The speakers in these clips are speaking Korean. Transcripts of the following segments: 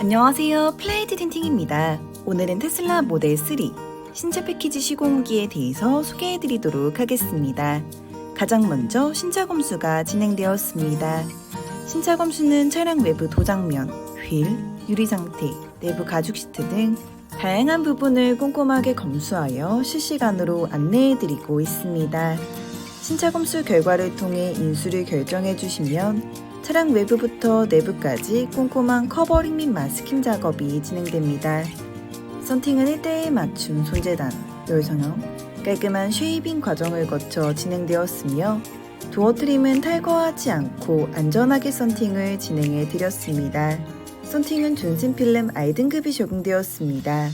안녕하세요. 플레이트 틴팅입니다. 오늘은 테슬라 모델 3 신차 패키지 시공 후기에 대해서 소개해 드리도록 하겠습니다. 가장 먼저 신차 검수가 진행되었습니다. 신차 검수는 차량 외부 도장면, 휠, 유리 상태, 내부 가죽 시트 등 다양한 부분을 꼼꼼하게 검수하여 실시간으로 안내해 드리고 있습니다. 신차 검수 결과를 통해 인수를 결정해 주시면 차량 외부부터 내부까지 꼼꼼한 커버링 및 마스킹 작업이 진행됩니다. 썬팅은 1대1 맞춤 손재단, 열선형, 깔끔한 쉐이빙 과정을 거쳐 진행되었으며 도어 트림은 탈거하지 않고 안전하게 썬팅을 진행해 드렸습니다. 썬팅은 준신 필름 I등급이 적용되었습니다.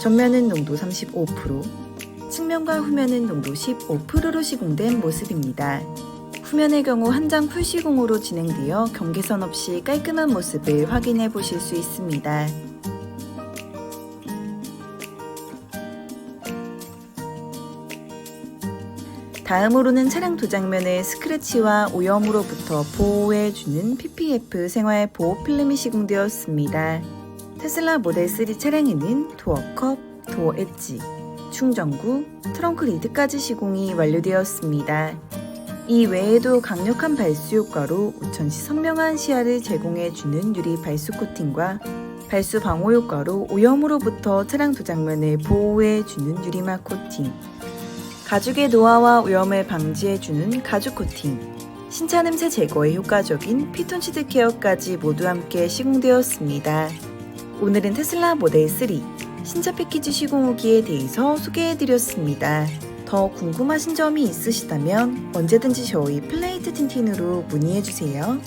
전면은 농도 35%, 측면과 후면은 농도 15%로 시공된 모습입니다. 후면의 경우 한 장 풀시공으로 진행되어 경계선 없이 깔끔한 모습을 확인해 보실 수 있습니다. 다음으로는 차량 도장면을 스크래치와 오염으로부터 보호해주는 PPF 생활 보호 필름이 시공되었습니다. 테슬라 모델 3 차량에는 도어 컵, 도어 엣지, 충전구, 트렁크 리드까지 시공이 완료되었습니다. 이 외에도 강력한 발수 효과로 우천시 선명한 시야를 제공해주는 유리 발수 코팅과 발수 방호 효과로 오염으로부터 차량 도장면을 보호해주는 유리막 코팅, 가죽의 노화와 오염을 방지해주는 가죽 코팅, 신차 냄새 제거에 효과적인 피톤치드 케어까지 모두 함께 시공되었습니다. 오늘은 테슬라 모델 3 신차 패키지 시공 후기에 대해서 소개해드렸습니다. 더 궁금하신 점이 있으시다면 언제든지 저희 플레이트 틴틴으로 문의해주세요.